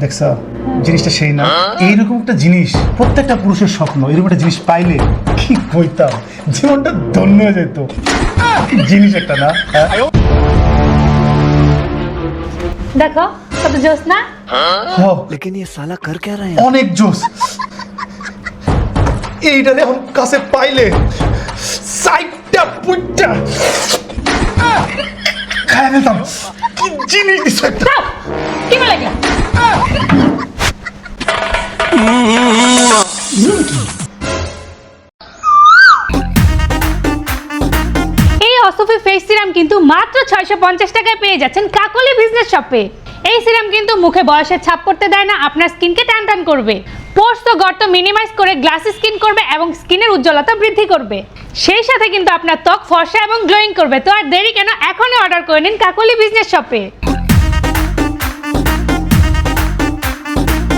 দেখছ জিনিসটা সেই না এইরকম একটা জিনিস প্রত্যেকটা পুরুষের স্বপ্ন এরকম একটা জিনিস পাইলে কি কইতাম জীবনটা ধন্য হয়ে যেত কি জিনিস একটা না হ্যাঁ? দেখো কত জোস না হ, लेकिन ये साला कर क्या रहे हैं অনেক জোস এইটা এখন কাছে পাইলে সাইডটা পুইটা খায় ফেলতাম কি জিনিস দিছ একটা দাও কি বলে এই অসফি ফেস সিরাম কিন্তু মাত্র ছয়শো পঞ্চাশ টাকায় পেয়ে যাচ্ছেন কাকলি বিজনেস শপে এই সিরাম কিন্তু মুখে বয়সের ছাপ পড়তে দেয় না, আপনার স্কিনকে টান টান করবে। পোর্স ও গর্ত মিনিমাইজ করে গ্লাসি স্কিন করবে এবং স্কিনের উজ্জ্বলতা বৃদ্ধি করবে। সেই সাথে কিন্তু আপনার ত্বক ফর্সা এবং গ্লোয়িং করবে। তো আর দেরি কেন? এখনই অর্ডার করে নিন কাকলি বিজনেস শপে